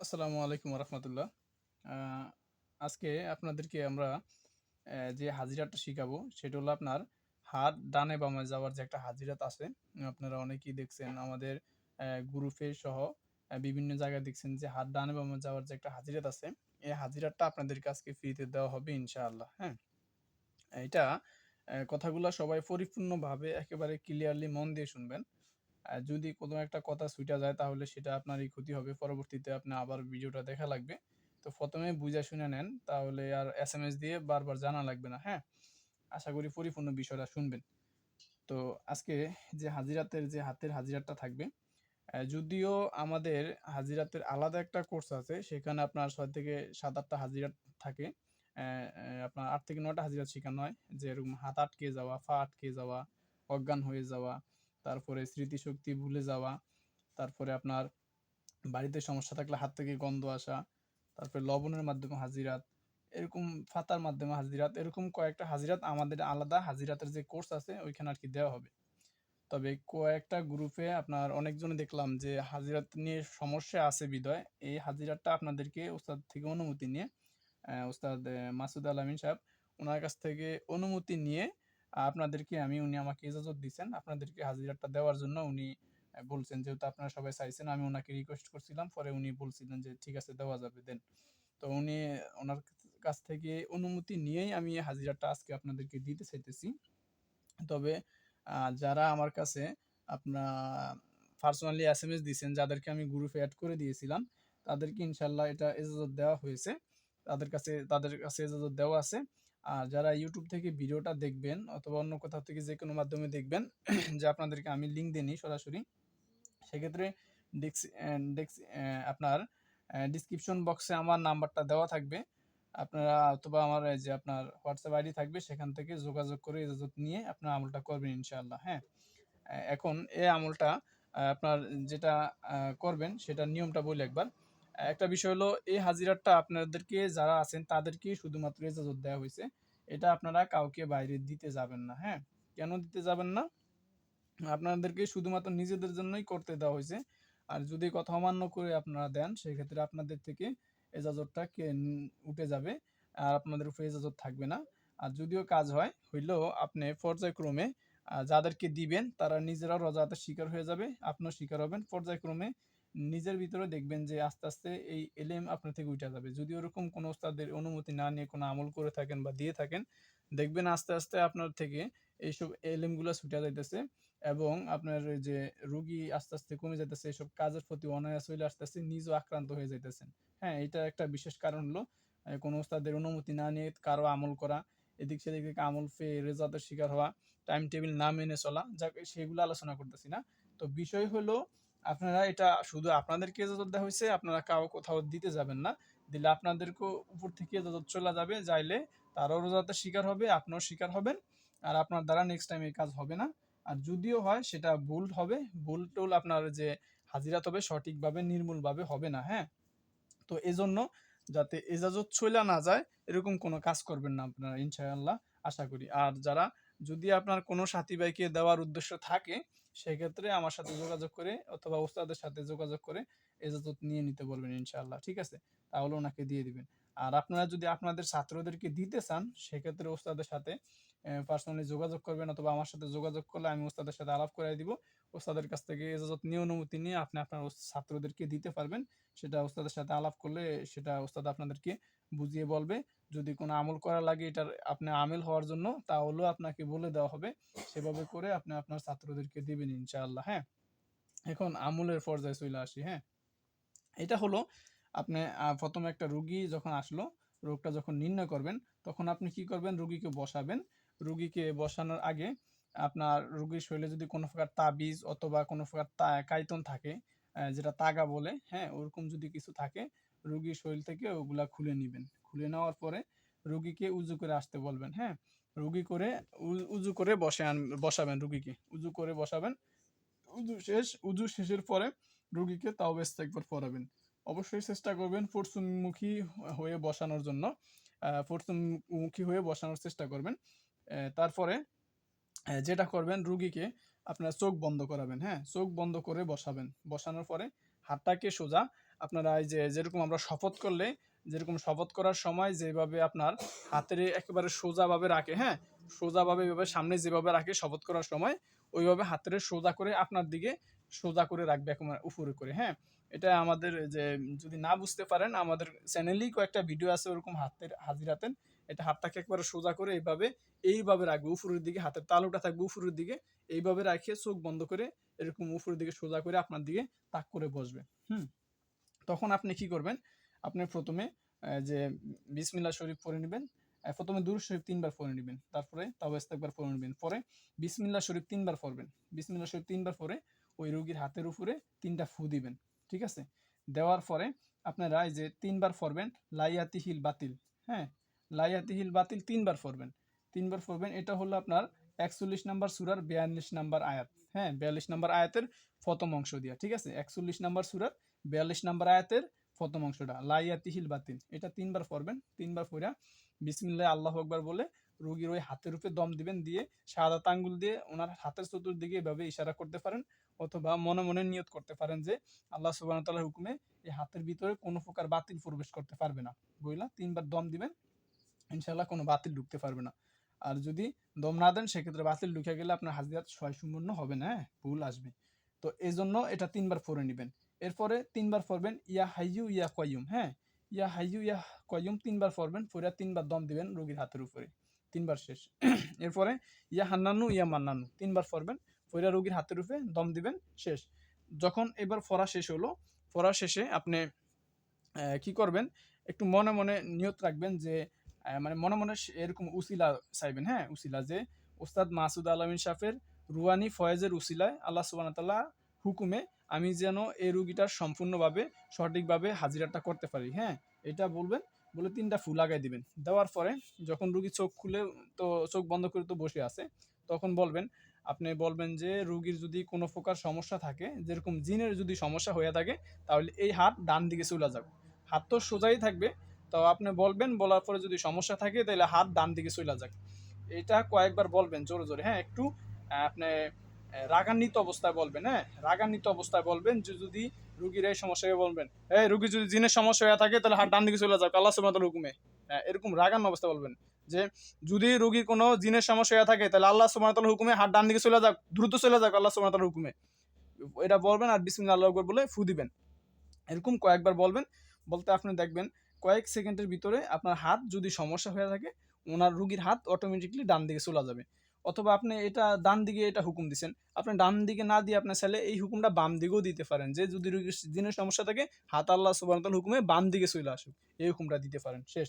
আসসালামু আলাইকুম রহমতুল্লাহ। আজকে আপনাদেরকে আমরা যে হাজিরাটা শিখাবো, সেটা হলো আপনার হাত ডানে বামে যাওয়ার যে একটা হাজিরাত আছে। আপনারা অনেকেই দেখছেন, আমাদের গ্রুপে সহ বিভিন্ন জায়গায় দেখছেন যে হাত ডানে বামে যাওয়ার যে একটা হাজিরাত আছে, এই হাজিরাটা আপনাদেরকে আজকে ফ্রিতে দেওয়া হবে ইনশাআল্লাহ হ্যাঁ। এটা কথাগুলো সবাই পরিপূর্ণভাবে একেবারে ক্লিয়ারলি মন দিয়ে শুনবেন। যদি কোনো একটা কথা ছুটা যায়, তাহলে সেটা আপনারই ক্ষতি হবে। পরবর্তীতে আপনি আবার ভিডিওটা দেখা লাগবে। তো প্রথমে বুঝে শুনে নেন, তাহলে আর এস এম এস দিয়ে বারবার জানা লাগবে না হ্যাঁ? আশা করি পরিপূর্ণ বিষয়টা শুনবেন। তো আজকে যে হাজিরাতের যে হাতের হাজিরাটা থাকবে যদিও আমাদের হাজিরাতের আলাদা একটা কোর্স আছে, সেখানে আপনার ছয় থেকে সাত, আটটা হাজিরাত থাকে। আপনার আট থেকে নয়টা হাজিরাত শেখানো হয় যেরকম হাত আটকে যাওয়া, পা আটকে যাওয়া, অজ্ঞান হয়ে যাওয়া, তারপরে স্মৃতিশক্তি ভুলে যাওয়া, তারপরে আপনার বাড়িতে সমস্যা থাকলে হাত থেকে গন্ধ আসা, তারপরে লবণের মাধ্যমে হাজিরাত, এরকম ফাতার মাধ্যমে হাজিরাত, এরকম কয়েকটা হাজিরাত আমাদের আলাদা হাজিরাতের যে কোর্স আছে, ওইখানে আর কি দেওয়া হবে। তবে কয়েকটা গ্রুপে আপনার অনেকজনে দেখলাম যে হাজিরাত নিয়ে সমস্যা আছে বিদয়, এই হাজিরাতটা আপনাদেরকে ওস্তাদ থেকে অনুমতি নিয়ে ওস্তাদ মাসুদ আলামিন সাহেব ওনার কাছ থেকে অনুমতি নিয়ে আপনাদেরকে আমি, উনি আমাকে ইজাজত দিচ্ছেন আপনাদেরকে হাজিরাটা দেওয়ার জন্য উনি বলছেন, যেহেতু আপনারা সবাই চাইছেন, আমি ওনাকে রিকোয়েস্ট করছিলাম। পরে উনি বলছিলেন যে, ঠিক আছে, দেওয়া যাবে, দেন। তো উনি ওনার কাছ থেকে অনুমতি নিয়েই আমি হাজিরাটা আজকে আপনাদেরকে দিতে চাইতেছি। তবে যারা আমার কাছে আপনার পার্সোনালি এস এম এস দিয়েছেন যাদেরকে আমি গ্রুপে অ্যাড করে দিয়েছিলাম, তাদেরকে ইনশাল্লাহ এটা ইজাজত দেওয়া হয়েছে। তাদের কাছে তাদের কাছে এজাজত দেওয়া আছে। আর যারা ইউটিউব থেকে ভিডিওটা দেখবেন অথবা অন্য কোথাও থেকে যে কোনো মাধ্যমে দেখবেন, যে আপনাদেরকে আমি লিঙ্ক দিইনি সরাসরি, সেক্ষেত্রে ডেক্স ডেক্স আপনার ডিসক্রিপশন বক্সে আমার নাম্বারটা দেওয়া থাকবে। আপনারা অথবা আমার যে আপনার হোয়াটসঅ্যাপ আইডি থাকবে, সেখান থেকে যোগাযোগ করে ইজাজত নিয়ে আপনার আমলটা করবেন ইনশাআল্লাহ হ্যাঁ। এখন এই আমলটা আপনার যেটা করবেন সেটা নিয়মটা বলি একবার। একটা বিষয় হলো, এই হাজিরাটা আপনাদেরকে যারা আছেন তাদেরকে শুধুমাত্র ইজাজত দেওয়া হয়েছে। এটা আপনারা কাউকে বাইরে দিতে যাবেন না হ্যাঁ? কেন দিতে যাবেন না? আপনাদেরকে শুধুমাত্র নিজেদের জন্যই করতে দেওয়া হয়েছে। আর যদি কথা অমান্য করে আপনারা দেন, সেক্ষেত্রে আপনাদের থেকে এজাজতটা কে উঠে যাবে আর আপনাদের উপরে এজাজত থাকবে না। আর যদিও কাজ হয়, হইলেও আপনি পর্যায়ক্রমে যাদেরকে দিবেন, তারা নিজেরাও রজাতে শিকার হয়ে যাবে। আপনিও শিকার হবেন। পর্যায়ক্রমে নিজের ভিতরে দেখবেন যে আস্তে আস্তে এই এলেম আপনার থেকে উঠে যাবে। যদি ওরকম কোনো ওস্তাদের অনুমতি না নিয়ে কোনো আমল করে থাকেন বা দিয়ে থাকেন, দেখবেন আস্তে আস্তে আপনার থেকে এইসব এলেমগুলো ছুটে যাইতেছে এবং আপনার যে রুগী আস্তে আস্তে কমে যাইতেছে এসব কাজের প্রতি অনায়াস হইলে আস্তে আস্তে নিজেও আক্রান্ত হয়ে যাইতেছেন। হ্যাঁ এটা একটা বিশেষ কারণ হলো কোনো ওস্তাদের অনুমতি না নিয়ে কারও আমল করা, এদিক সেদিক থেকে আমল পেয়ে রেজাতের শিকার হওয়া টাইম টেবিল না মেনে চলা, যাক, সেগুলো আলোচনা করতেছি না। তো বিষয় হলো আপনারা এটা শুধু আপনাদেরকে ইজাজত দেওয়া হয়েছে আপনারা কাউ, কোথাও দিতে যাবেন না। দিলে আপনাদেরকেও উপর থেকে ইজাজত চলে যাবে, যাইলে তারাও রোজাতে শিকার হবে, আপনিও শিকার হবেন। আর আপনার দ্বারা নেক্সট টাইম এই কাজ হবে না। আর যদিও হয়, সেটা ভুল হবে। ভুল টুল আপনার যে হাজিরাত হবে, সঠিকভাবে, নির্মূলভাবে হবে না হ্যাঁ? তো এজন্য যাতে এজাজত চইলা না যায়, এরকম কোনো কাজ করবেন না আপনারা, ইনশাআল্লাহ, আশা করি। আর যারা যদি আপনার কোনো সাথী ভাইকে দেওয়ার উদ্দেশ্য থাকে সেক্ষেত্রে আমার সাথে যোগাযোগ করে অথবা ওস্তাদের সাথে যোগাযোগ করে এজাজত নিয়ে নিতে বলবেন ইনশাল্লাহ ঠিক আছে? তাহলে ওনাকে দিয়ে দিবেন। আর আপনারা যদি আপনাদের ছাত্রদেরকে দিতে চান, সেক্ষেত্রে ওস্তাদের সাথে পার্সোনালি যোগাযোগ করবেন অথবা আমার সাথে যোগাযোগ করলে আমি ওস্তাদের সাথে আলাপ করে দিব। ওস্তাদের কাছ থেকে এজাজত নিয়ে অনুমতি নিয়ে আপনি আপনার ছাত্রদেরকে দিতে পারবেন। সেটা ওস্তাদের সাথে আলাপ করলে সেটা ওস্তাদ আপনাদেরকে বুঝিয়ে বলবে। যদি কোনো আমল করা লাগে এটার আপনি আমেল হওয়ার জন্য, তাহলেও আপনাকে বলে দেওয়া হবে। সেভাবে করে আপনি আপনার ছাত্রদেরকে দিবেন ইনশাআল্লাহ হ্যাঁ? এখন আমলের পর্যায়ে চলে আসি হ্যাঁ? এটা হলো আপনি প্রথমে একটা রুগী যখন আসলো, রোগটা যখন নির্ণয় করবেন, তখন আপনি কি করবেন? রুগীকে বসাবেন। রুগীকে বসানোর আগে আপনার রুগীর শরীরে যদি কোনো প্রকার তাবিজ অথবা কোনো প্রকার কাইতন থাকে যেটা তাগা বলে হ্যাঁ ওরকম যদি কিছু থাকে, রুগীর শরীর থেকে ওগুলা খুলে নেবেন। খুলে নেওয়ার পরে রুগীকে উজু করে আসতে বলবেন হ্যাঁ। রুগী করে উজু করে বসে আন, বসাবেন রুগীকে। উজু করে বসাবেন। উজু শেষ, উজু শেষের পরে রুগীকে তাও বেশ একবার পড়াবেন। অবশ্যই চেষ্টা করবেন পশ্চিমমুখী হয়ে বসানোর জন্য। পশ্চিমমুখী হয়ে বসানোর চেষ্টা করবেন। তারপরে যেটা করবেন রুগীকে আপনারা চোখ বন্ধ করাবেন হ্যাঁ? চোখ বন্ধ করে বসাবেন। বসানোর পরে হাতটাকে সোজা আপনারা এই যে যেরকম আমরা শপথ করলে, যেরকম শপথ করার সময় যেভাবে আপনার হাতের একেবারে সোজাভাবে রাখে হ্যাঁ? সোজাভাবে এভাবে সামনে যেভাবে রাখে শপথ করার সময়, ওইভাবে হাতের সোজা করে আপনার দিকে সোজা করে রাখবে একেবারে উপরে করে হ্যাঁ? এটা আমাদের যে যদি না বুঝতে পারেন, আমাদের চ্যানেলেই কয়েকটা ভিডিও আছে ওরকম হাতের হাজির হাতের এটা হাতটাকে একবারে সোজা করে এইভাবে এইভাবে রাখবে, উপরের দিকে হাতের তালুটা থাকবে উপরের দিকে, এইভাবে রাখিয়ে চোখ বন্ধ করে এরকম উপরের দিকে সোজা করে আপনার দিকে তাক করে বসবে, হুম? তখন আপনি কি করবেন? আপনি প্রথমে যে বিসমিল্লাহ শরীফ পড়ে নেবেন প্রথমে দূর শরীফ তিনবার পড়ে নেবেন, তারপরে তাও একবার পড়ে নেবেন, পরে বিসমিল্লাহ শরীফ তিনবার পড়বেন বিসমিল্লাহ শরীফ তিনবার পরে ওই রোগীর হাতের উপরে তিনটা ফু দিবেন, ঠিক আছে? দেওয়ার পরে আপনারা যে তিনবার পড়বেন লাইয়াতি হিল বাতিল হ্যাঁ? লাইয়াতি হিল বাতিল তিনবার পড়বেন। তিনবার পড়বেন, এটা হলো আপনার একচল্লিশ নাম্বার সুরার বিয়াল্লিশ নাম্বার আয়াত। হ্যাঁ বিয়াল্লিশ নাম্বার আয়াতের প্রথম অংশ দিয়া, ঠিক আছে? একচল্লিশ নাম্বার সুরার বিয়াল্লিশ নাম্বার আয়াতের প্রথম অংশটা, লাইয়াতিহিল বাতিল। এটা তিনবার পড়বেন, তিনবার পড়া। বিসমিল্লাহ, আল্লাহ আকবার বলে রোগীর ওই হাতের উপরে দম দিবেন, দিয়ে সাদা আঙ্গুল দিয়ে ওনার হাতের চতুর্দিকে এভাবে ইশারা করতে পারেন, অথবা মনে মনে নিয়ত করতে পারেন যে আল্লাহ সুবাহ হুকুমে এই হাতের ভিতরে কোনো প্রকার বাতিল প্রবেশ করতে পারবে না। বুঝলা তিনবার দম দিবেন ইনশাল্লাহ কোনো বাতিল ঢুকতে পারবে না। আর যদি দম না দেন, সেক্ষেত্রে বাতিল ঢুকে গেলে আপনার হাজিরাত ছয় শূন্য হবে না হ্যাঁ? ভুল আসবে। তো এই জন্য এটা তিনবার পড়ে নেবেন। এরপরে তিনবার পড়বেন ইয়া হাইয়ু, ইয়া কয়ুম হ্যাঁ? ইয়া হাইয়ু, ইয়া কয়ুম তিনবার পড়বেন পড়ে তিনবার দম দিবেন রোগীর হাতের উপরে। তিনবার শেষ। এরপরে, ইয়া হান্নানু, ইয়া মান্নানু, তিনবার পড়বেন পড়ে রোগীর হাতের উপরে দম দিবেন, শেষ। যখন এবার ফরা শেষ হলো, ফরা শেষে আপনি কি করবেন? একটু মনে মনে নিয়ত রাখবেন যে মানে মনে মনে এরকম উসিলা চাইবেন হ্যাঁ? উসিলা যে ওস্তাদ মাসুদ আলমিন শাফের রুয়ানি ফয়েজের উসিলায় আল্লাহ সুবাহতাল্লাহ হুকুমে আমি যেন এই রুগীটার সম্পূর্ণভাবে, সঠিকভাবে হাজিরাটা করতে পারি হ্যাঁ? এটা বলবেন, বলে তিনটা ফুল লাগাই দিবেন। দেওয়ার পরে যখন রুগী চোখ খুলে তো চোখ বন্ধ করে তো বসে আছে, তখন বলবেন, আপনি বলবেন যে রুগীর যদি কোনো প্রকার সমস্যা থাকে, যেরকম জিনের যদি সমস্যা হয়ে থাকে, তাহলে এই হাত ডান দিকে চলে যাবে। হাত তো সোজাই থাকবে তো আপনি বলবেন বলার পরে যদি সমস্যা থাকে তাহলে হাত ডান দিকে চলে যাক। এটা কয়েকবার বলবেন জোরে জোরে। হ্যাঁ একটু আপনি রাগান্বিত অবস্থায় বলবেন হ্যাঁ? রাগান্বিত অবস্থায় বলবেন যে যদি রুগীর এই সমস্যাকে বলবেন এই রুগী যদি জিনের সমস্যা হয়ে থাকে তাহলে হাত ডান দিকে চলে যাক আল্লাহ সুবহানাহু হুকুমে। হ্যাঁ, এরকম রাগান্ন অবস্থা বলবেন যে যদি রুগীর কোনো জিনের সমস্যা হয়ে থাকে তাহলে আল্লাহ সুবহানাহু হুকুমে হাত ডান দিকে চলে যাক দ্রুত চলে যাক আল্লাহ সুবহানাহু হুকুমে। এটা বলবেন আর বিসমিল্লাহ আল্লাহু বলে ফু দিবেন। এরকম কয়েকবার বলবেন বলতে আপনি দেখবেন কয়েক সেকেন্ডের ভিতরে আপনার হাত যদি সমস্যা হয়ে থাকে, ওনার রুগীর হাত অটোমেটিকলি ডান দিকে চলে যাবে। অথবা আপনি এটা ডান দিকে এটা হুকুম দিচ্ছেন আপনি ডান দিকে না দিয়ে আপনার ছেলে এই হুকুমটা বাম দিকেও দিতে পারেন যে যদি রুগীর দিনের সমস্যা থাকে, হাত আল্লাহ সুবাহ হুকুমে বাম দিকে চলে আসুক, এই হুকুমটা দিতে পারেন, শেষ।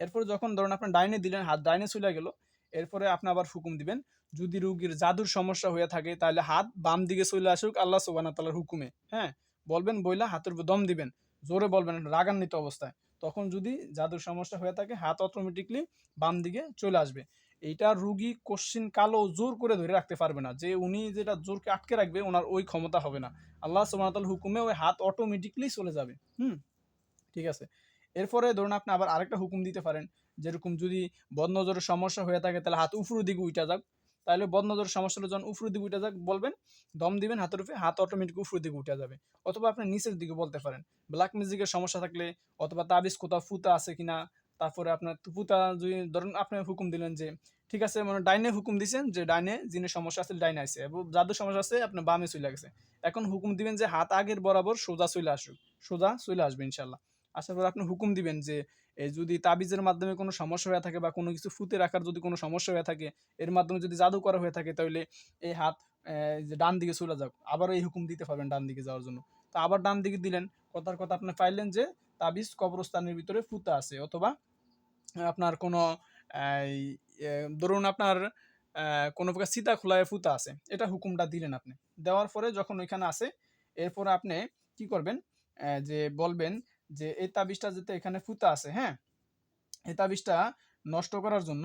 এরপর যখন ধরুন আপনার ডাইনে দিলেন, হাত ডাইনে চলে গেল, এরপরে আপনি আবার হুকুম দিবেন, যদি রুগীর জাদুর সমস্যা হয়ে থাকে, তাহলে হাত বাম দিকে চলে আসুক আল্লাহ সুবাহ হুকুমে হ্যাঁ? বলবেন, বইলা হাতের দম দিবেন, জোরে বলবেন রাগান্বিত অবস্থায়। তখন যদি জাদুর সমস্যা হয়ে থাকে, হাত অটোমেটিকলি বাম দিকে চলে আসবে। এইটা রুগী কোশ্চিন কালো জোর করে ধরে রাখতে পারবে না, যে উনি যেটা জোরকে আটকে রাখবে, ওনার ওই ক্ষমতা হবে না। আল্লাহ সুবাহতাল হুকুমে ওই হাত অটোমেটিকলি চলে যাবে, হুম? ঠিক আছে? এরপরে ধরুন আপনি আবার আরেকটা হুকুম দিতে পারেন, যেরকম যদি বদনজরের সমস্যা হয়ে থাকে, তাহলে হাত উফুর দিকে উইটা যাক তাহলে বদনজরের সমস্যা হলে যখন উফুর দিকে উঠে যাক বলবেন, দম দিবেন হাতের উপরে, হাত অটোমেটিক উপর দিকে উঠে যাবে। অথবা আপনি নিচের দিকে বলতে পারেন। ব্ল্যাক ম্যাজিকের সমস্যা থাকলে অথবা তাবিজ কোথাও ফুতা আছে কিনা, তারপরে আপনার ফুতা যদি ধরুন আপনি হুকুম দিলেন যে, ঠিক আছে মানে ডাইনে হুকুম দিছেন যে ডাইনে যিনি সমস্যা আছে ডাইনে আছে এবং যাদের সমস্যা আছে আপনার বামে চলে গেছে। এখন হুকুম দিবেন যে হাত আগের বরাবর সোজা চলে আসুক, সোজা চলে আসবে ইনশাল্লাহ আসার পর আপনি হুকুম দিবেন যে যদি তাবিজের মাধ্যমে কোনো সমস্যা হয়ে থাকে বা কোনো কিছু ফুতে রাখার যদি কোনো সমস্যা হয়ে থাকে, এর মাধ্যমে যদি জাদু করা হয়ে থাকে, তাহলে এই হাত যে ডান দিকে চলে যাক আবার এই হুকুম দিতে পারবেন ডান দিকে যাওয়ার জন্য। তো আবার ডান দিকে দিলেন, কথার কথা আপনি পাইলেন যে তাবিজ কবরস্থানের ভিতরে ফুতা আছে অথবা আপনার কোনো ধরুন আপনার কোনো প্রকার সীতা খোলায় ফুতা আছে, এটা হুকুমটা দিলেন আপনি। দেওয়ার পরে যখন ওইখানে আসে, এরপর আপনি কি করবেন যে বলবেন যে এই তাবিজটা যাতে এখানে ফুতা আছে হ্যাঁ? এই তাবিজটা নষ্ট করার জন্য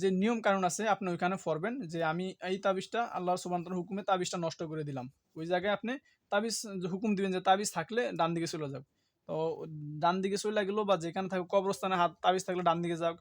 যে নিয়ম কানুন আছে, আপনি ওইখানে ফরবেন যে আমি এই তাবিজটা আল্লাহ সুবান্তর হুকুমে তাবিজটা নষ্ট করে দিলাম। ওই জায়গায় আপনি তাবিজ হুকুম দিবেন যে তাবিজ থাকলে ডান দিকে চলে যাক। তো ডান দিকে চলে গেলো বা যেখানে থাকুক, কবরস্থানে হাত, তাবিজ থাকলে ডান দিকে যাক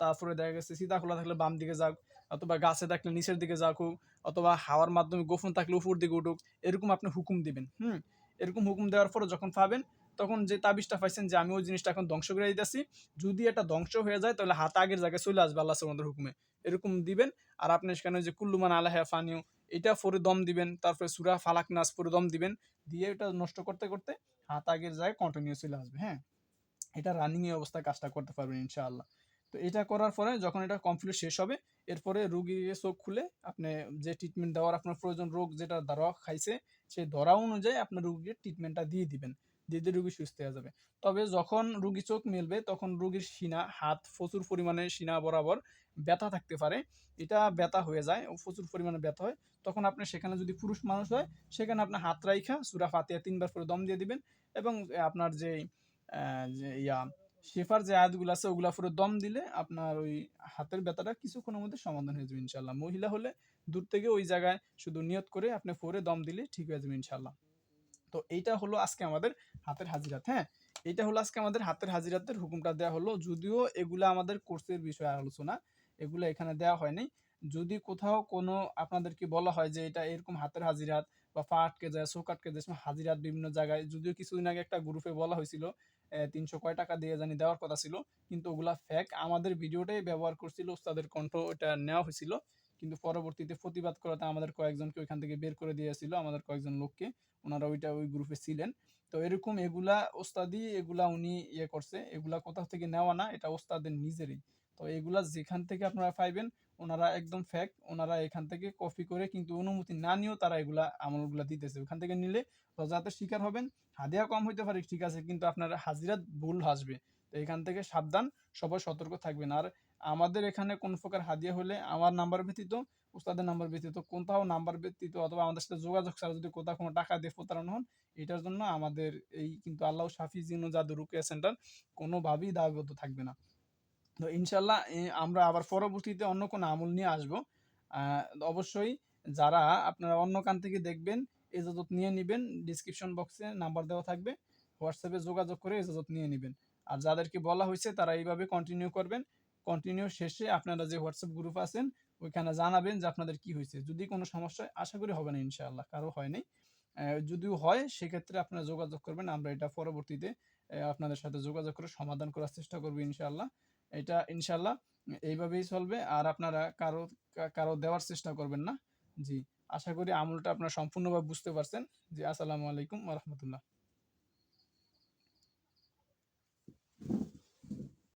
তারপরে দেখা গেছে সীতা খোলা থাকলে বাম দিকে যাক, অথবা গাছে থাকলে নিচের দিকে যাকুক অথবা হাওয়ার মাধ্যমে গোপন থাকলে উপর দিকে উঠুক, এরকম আপনি হুকুম দিবেন, হুম? এরকম হুকুম দেওয়ার পরে যখন পাবেন, তখন যে তাবিজটা পাইছেন যে আমি ওই জিনিসটা এখন ধ্বংস করে দিতেছি, যদি এটা ধ্বংস হয়ে যায় তাহলে হাত আগের জায়গায় চলে আসবে আল্লাহ সুবহানাহু হুকুমে। এরকম দিবেন, আর আপনি সেখানে যে কুল্লুমান আলাহা ফানিও এটা ফরে দম দিবেন, তারপরে সুরা ফালাক নাস ফরে দম দিবেন, দিয়ে এটা নষ্ট করতে করতে হাত আগের জায়গায় কন্টিনিউ চলে আসবে হ্যাঁ? এটা রানিং এ অবস্থায় কাজটা করতে পারবেন ইনশাআল্লাহ। তো এটা করার পরে যখন এটা কমপ্লিট শেষ হবে, এরপরে রুগীর চোখ খুলে আপনি যে ট্রিটমেন্ট দেওয়ার আপনার প্রয়োজন রোগ যেটা ধরা খাইছে, সেই ধরা অনুযায়ী আপনার রুগীর ট্রিটমেন্টটা দিয়ে দিবেন, দিয়ে দিয়ে রুগী সুস্থ হয়ে যাবে। তবে যখন রুগী চোখ মেলবে, তখন রুগীর সিনা হাত প্রচুর পরিমাণে সিনা বরাবর ব্যথা থাকতে পারে। এটা ব্যথা হয়ে যায় প্রচুর পরিমাণে ব্যথা হয়। তখন আপনি সেখানে যদি পুরুষ মানুষ হয়, সেখানে আপনার হাত রাইখা, সুরা ফাতিয়া তিনবার করে দম দিয়ে দিবেন এবং আপনার যে ইয়া শেফার যে আয়াতগুলো আছে, ওগুলা পুরো দম দিলে আপনার ওই হাতের ব্যথাটা কিছুক্ষণের মধ্যে সমাধান হয়ে যাবে ইনশাল্লাহ মহিলা হলে দূর থেকে ওই জায়গায় শুধু নিয়ত করে আপনি ফোরে দম দিলে ঠিক হয়ে যাবে ইনশাল্লাহ তো এইটা হলো আজকে আমাদের হাতের হাজিরাত হ্যাঁ? এইটা হলো আজকে আমাদের হাতের হাজিরাতের হুকুমটা দেওয়া হলো। যদিও এগুলা আমাদের কোর্সের বিষয়ে আলোচনা, এগুলো এখানে দেওয়া হয়নি। যদি কোথাও কোনো আপনাদেরকে বলা হয় যে এটা এরকম হাতের হাজিরাত বা পা আটকে যায় চোখ আটকে যায় হাজিরাত বিভিন্ন জায়গায়। যদিও কিছুদিন আগে একটা গ্রুপে বলা হয়েছিল তিনশো কয় টাকা দিয়ে জানি দেওয়ার কথা ছিল, কিন্তু ওগুলা ফ্যাক আমাদের ভিডিওটাই ব্যবহার করছিল তাদের কণ্ঠ এটা নেওয়া হয়েছিল, কিন্তু পরবর্তীতে প্রতিবাদ করাতে আমাদের কয়েকজনকে ওইখান থেকে বের করে দিয়েছিল আমাদের কয়েকজন লোককে। ওনারা ওইটা ওই গ্রুপে ছিলেন। তো এরকম এগুলা ওস্তাদি, এগুলা উনি ইয়ে করছে, এগুলা কোথাও থেকে নেওয়া না, এটা ওস্তাদের নিজেরই। তো এগুলা যেখান থেকে আপনারা পাইবেন, ওনারা একদম ফ্যাক ওনারা এখান থেকে কপি করে কিন্তু অনুমতি না নিয়েও তারা এগুলা আমলগুলা দিতেছে। ওখান থেকে নিলে রজাতের শিকার হবেন, হাদিয়া কম হইতে পারে, ঠিক আছে, কিন্তু আপনার হাজিরাত ভুল আসবে। তো এখান থেকে সাবধান, সবাই সতর্ক থাকবেন। আর আমাদের এখানে কোন প্রকার হাদিয়া হলে আমার নাম্বার ব্যতীত, উস্তাদের নাম্বার ব্যতীত, কোথাও নাম্বার ব্যতীত অথবা আমাদের সাথে যোগাযোগ ছাড়া যদি কোথাও কোনো টাকা দিয়ে প্রতারণা হন, এটার জন্য আমাদের এই কিন্তু আল্লাহ শাফি জিনো জাদু রুকিয়া সেন্টার কোনোভাবেই দায়বদ্ধ থাকবে না। তো ইনশাল্লাহ আমরা আবার পরবর্তীতে অন্য কোনো আমল নিয়ে আসব। অবশ্যই যারা আপনারা অন্য কান থেকে দেখবেন, এজাজত নিয়ে নেবেন ডিসক্রিপশন বক্সে নাম্বার দেওয়া থাকবে, হোয়াটসঅ্যাপে যোগাযোগ করে এজাজত নিয়ে নেবেন। আর যাদেরকে বলা হয়েছে তারা এইভাবে কন্টিনিউ করবেন। কন্টিনিউ শেষে আপনারা যে হোয়াটসঅ্যাপ গ্রুপ আছেন, ওইখানে জানাবেন যে আপনাদের কি হয়েছে। যদি কোনো সমস্যা আশা করি হবে না ইনশাআল্লাহ, কারও হয় নাই। যদিও হয়, সেক্ষেত্রে আপনারা যোগাযোগ করবেন, আমরা এটা পরবর্তীতে আপনাদের সাথে যোগাযোগ করে সমাধান করার চেষ্টা করব ইনশাআল্লাহ। এটা ইনশাল্লাহ এইভাবেই চলবে আর আপনারা কারও কারও দেওয়ার চেষ্টা করবেন না। জি, আশা করি আমলটা আপনারা সম্পূর্ণভাবে বুঝতে পারছেন। জি, আসসালামু আলাইকুম রহমতুল্লাহ।